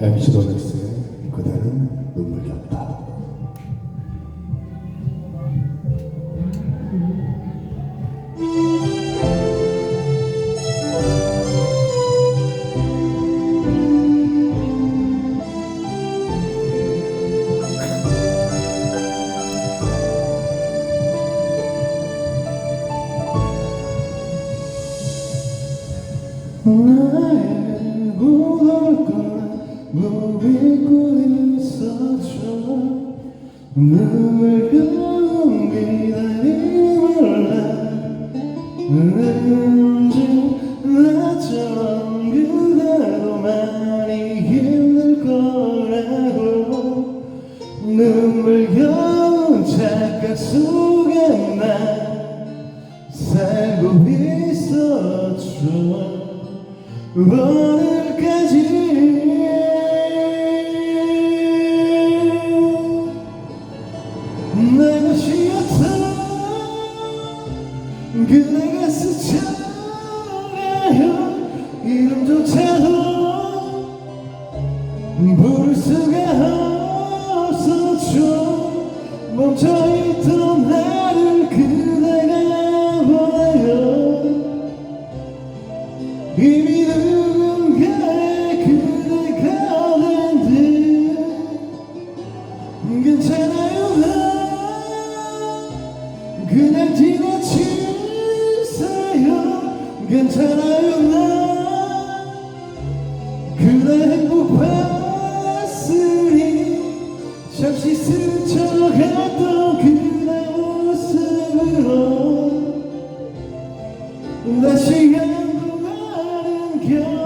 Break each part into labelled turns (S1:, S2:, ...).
S1: MC 도넥스의 그대는 눈물이 없다. 무비고 있어줘 눈물 연기다니 몰라 왠지 나처럼 그대도 많이 힘들 거라고 눈물 여운 착각 속에 나 살고 있었죠 그대가 스쳐가요. 이름조차도 부를 수가 없었죠. 멈춰있던 나를 그대가 보내요 이미 누군가의 그대가 된듯 괜찮아요. 나 그냥 지나치세요 괜찮아요 나. 그대 행복 봤으니 잠시 스쳐갔던 그대 모습으로 다시 한동안은 견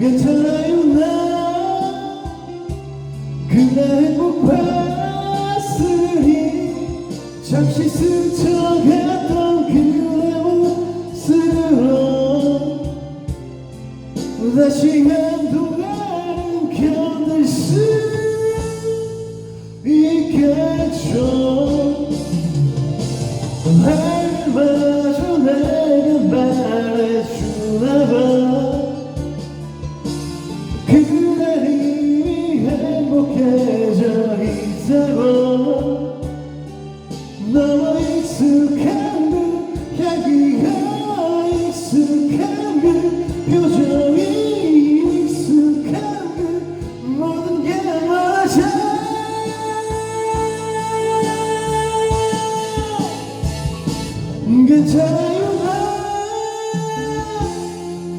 S1: 괜찮아요 나. 그대 행복 봤으니 잠시 스쳐갔던 그대 모습으로 다시 한동안은 견딜 수 있겠죠 행복해져 있다고 너무 익숙한 그 향기가 익숙한 그 표정이 익숙한 그 모든 게 맞아. 괜찮아요. 나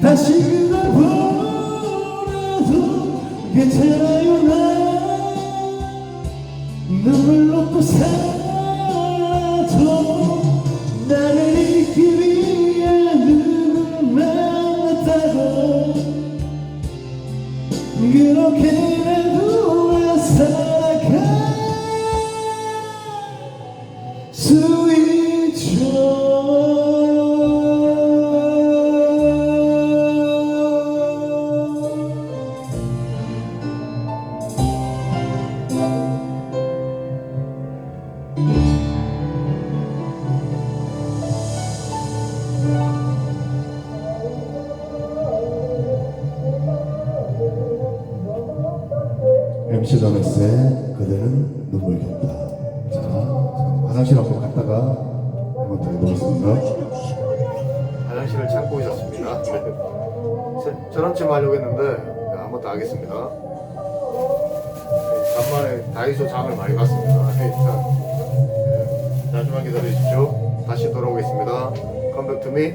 S1: 다시 그걸 보라도 괜찮아요. 나 눈물로 또 살아도 나를 잊기 위해 누굴 만났다고. 그렇게라도 난 살아갈 수 있죠 MC 더맥스의 그대는 눈물겼다. 자, 화장실 한번 갔다가 한번 더 해보겠습니다. 화장실을 찾고 있었습니다. 네. 전원침 하려고 했는데 네, 한번 더 하겠습니다. 네, 간만에 다이소 장을 많이 봤습니다. 네, 일단 네, 잠시만 기다려주십시오. 다시 돌아오겠습니다. 컴백 투미